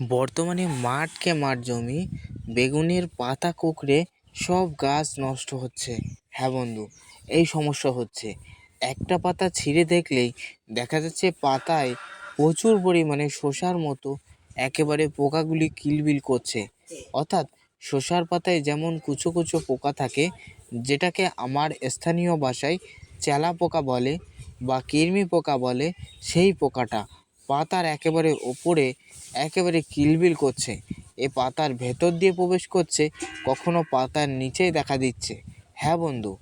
বর্তমানে মাঠকে মাঠ জমি, বেগুনের পাতা কুঁকড়ে সব গাছ নষ্ট হচ্ছে। হ্যাঁ বন্ধু, এই সমস্যা হচ্ছে। একটা পাতা ছিঁড়ে দেখলেই দেখা যাচ্ছে পাতায় প্রচুর পরিমাণে শসার মতো একেবারে পোকাগুলি কিলবিল করছে। অর্থাৎ শসার পাতায় যেমন কুচো কুচো পোকা থাকে, যেটাকে আমার স্থানীয় ভাষায় চেলা পোকা বলে বা কৃমি পোকা বলে, সেই পোকাটা পাতার একেবারে ওপরে একেবারে কিলবিল করছে। এ পাতার ভেতর দিয়ে প্রবেশ করছে, কখনো পাতার নিচেই দেখা দিচ্ছে। হ্যাঁ বন্ধু,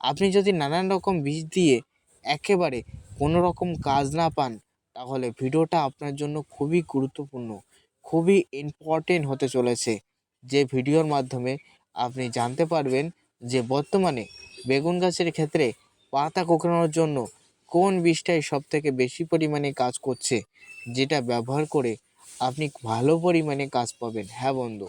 আপনি যদি নানান রকম বিষ দিয়ে একেবারে কোনো রকম কাজ না পান, তাহলে ভিডিওটা আপনার জন্য খুবই গুরুত্বপূর্ণ, খুবই ইম্পর্টেন্ট হতে চলেছে। যে ভিডিওর মাধ্যমে আপনি জানতে পারবেন যে বর্তমানে বেগুন গাছের ক্ষেত্রে পাতা কোঁকড়ানোর জন্য কোন বিষটাই সবথেকে বেশি পরিমাণে কাজ করছে। যেটা ব্যবহার করে আপনি ভালো পরিমাণে কাজ পাবেন। হ্যাঁ বন্ধু,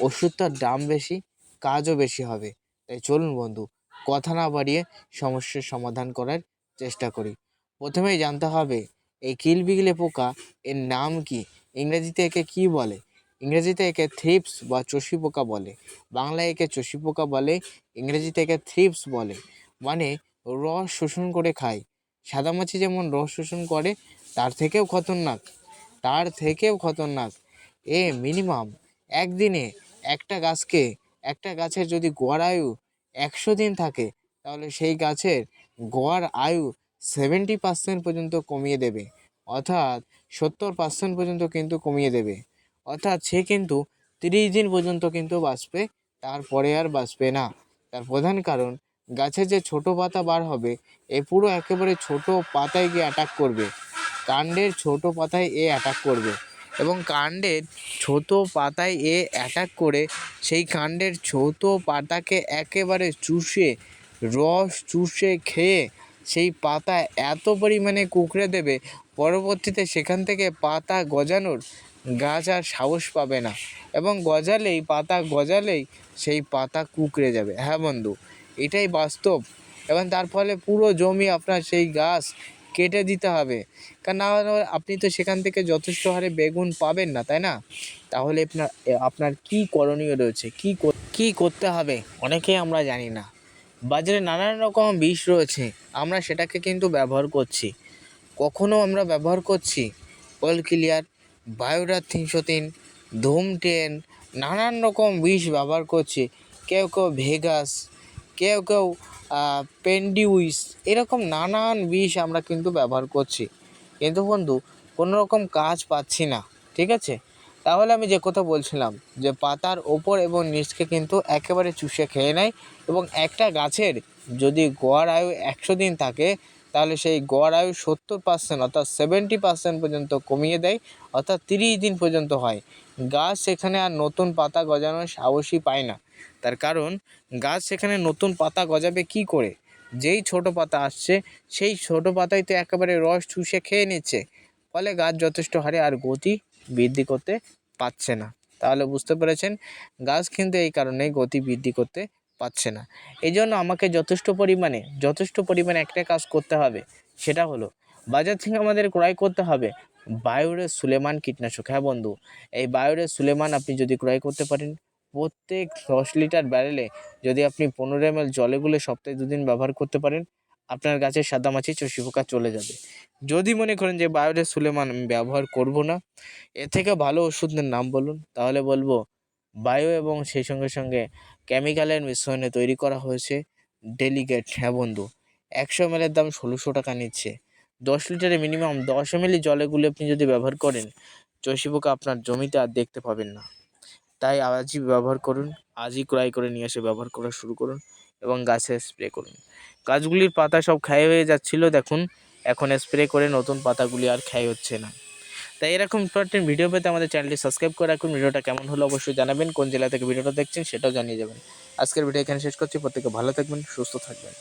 ওষুধটার দাম বেশি, কাজও বেশি হবে। তাই চলুন বন্ধু, কথা না বাড়িয়ে সমস্যার সমাধান করার চেষ্টা করি। প্রথমেই জানতে হবে, এই কিলবিগলে পোকা এর নাম কি? ইংরেজিতে একে কী বলে? ইংরেজিতে একে থ্রিপস বা চষি পোকা বলে। বাংলায় একে চষি পোকা বলে, ইংরেজিতে একে থ্রিপস বলে। মানে রস শোষণ করে খায়। সাদামাছি যেমন রস শোষণ করে তার থেকেও খতরনাক, তার থেকেও খতরনাক। এ মিনিমাম একদিনে একটা গাছকে, একটা গাছের যদি গড় আয়ু একশো দিন থাকে, তাহলে সেই গাছের গড় আয়ু সেভেন্টি পার্সেন্ট পর্যন্ত কমিয়ে দেবে। অর্থাৎ সত্তর পার্সেন্ট পর্যন্ত কিন্তু কমিয়ে দেবে। অর্থাৎ সে কিন্তু তিরিশ দিন পর্যন্ত কিন্তু বাঁচবে, তারপরে আর বাঁচবে না। তার প্রধান কারণ গাছের যে ছোট পাতা বার হবে, এ পুরো একেবারে ছোট পাতায় গিয়ে অ্যাটাক করবে। কাণ্ডের ছোট পাতায় এ অ্যাটাক করবে এবং কাণ্ডের ছোট পাতায় এ অ্যাটাক করে সেই কাণ্ডের ছোট পাতাকে একেবারে চুষে, রস চুষে খেয়ে সেই পাতা এত পরিমাণে কুঁকড়ে দেবে, পরবর্তীতে সেখান থেকে পাতা গজানোর গাছ আর সাহস পাবে না। এবং গজালেই, পাতা গজালেই সেই পাতা কুঁকড়ে যাবে। হ্যাঁ বন্ধু এটাই বাস্তব। এবং তার ফলে পুরো জমি আপনার সেই গাছ কেটে দিতে হবে। কারণ না হলে আপনি তো সেখান থেকে যথেষ্ট হারে বেগুন পাবেন না, তাই না? তাহলে আপনার আপনার কী করণীয় রয়েছে? কী কী করতে হবে? অনেকেই আমরা জানি না। বাজারে নানান রকম বিষ রয়েছে। আমরা সেটাকে কিন্তু ব্যবহার করছি। কখনো আমরা ব্যবহার করছি অয়েল ক্লিয়ার বায়োডার তিনশো তিন ধুম টেন নানান রকম বিষ ব্যবহার করছি। কেউ কেউ ভেগাস কেউ কেউ পেন্ডিউইস, এরকম নানান বিষ আমরা কিন্তু ব্যবহার করছি। কিন্তু বন্ধু, কোনো রকম কাজ পাচ্ছি না, ঠিক আছে? তাহলে আমি যে কথা বলছিলাম, যে পাতার ওপর এবং নিচকে কিন্তু একেবারে চুষে খেয়ে নেয় এবং একটা গাছের যদি গড় আয়ু একশো দিন থাকে, তাহলে সেই গড় আয়ু সত্তর পার্সেন্ট অর্থাৎ সেভেন্টি পার্সেন্ট পর্যন্ত কমিয়ে দেয়, অর্থাৎ তিরিশ দিন পর্যন্ত হয়। গাছ সেখানে আর নতুন পাতা গজানোর সাহসই পায় না। তার কারণ গাছ সেখানে নতুন পাতা গজাবে কি করে? যেই ছোট পাতা আসছে, সেই ছোট পাতায় তো একেবারে রস চুষে খেয়ে নিচ্ছে। ফলে গাছ যথেষ্ট হারে আর গতি বৃদ্ধি করতে পারছে না। তাহলে বুঝতে পেরেছেন, গাছ কিন্তু এই কারণেই গতি বৃদ্ধি করতে পারছে না। এই জন্য আমাকে যথেষ্ট পরিমাণে যথেষ্ট পরিমাণে একটা কাজ করতে হবে। সেটা হলো, বাজার থেকে আমাদের ক্রয় করতে হবে বায়োরে সুলেমান কীটনাশক। হ্যাঁ বন্ধু, এই বায়োরে সুলেমান আপনি যদি ক্রয় করতে পারেন প্রত্যেক দশ লিটার ব্যারেলে যদি আপনি পনেরো এম এল জলে গুলে সপ্তাহে দুদিন ব্যবহার করতে পারেন, আপনার গাছের সাদামাছি চষি পোকা চলে যাবে। যদি মনে করেন যে বায়োরে সুলেমান, আমি ব্যবহার করব না এর থেকে ভালো ওষুধের নাম বলুন। তাহলে বলব, বায়ো এবং সেই সঙ্গে সঙ্গে কেমিক্যালের মিশ্রণে তৈরি করা হয়েছে ডেলিগেট হ্যাঁ বন্ধু, একশো এম দাম ষোলোশো টাকা নিচ্ছে। দশ লিটারে মিনিমাম দশ এম জলে গুলে আপনি যদি ব্যবহার করেন, চষি পোকা আপনার জমিতে আর দেখতে পাবেন না। তাই আজই ব্যবহার করুন, আজই ক্রয় করে নিয়ে এসে ব্যবহার করা শুরু করুন এবং গাছে স্প্রে করুন। গাছগুলির পাতা সব ক্ষয় হয়ে যাচ্ছিল, দেখুন, এখন স্প্রে করে নতুন পাতাগুলি আর ক্ষয় হচ্ছে না। তাই এরকম ইম্পর্টেন্ট ভিডিও পেতে আমাদের চ্যানেলটি সাবস্ক্রাইব করে রাখুন। ভিডিওটা কেমন হলো অবশ্যই জানাবেন, কোন জেলা থেকে ভিডিওটা দেখছেন সেটাও জানিয়ে যাবেন। আজকের ভিডিও এখানে শেষ করছি। প্রত্যেকে ভালো থাকবেন, সুস্থ থাকবেন।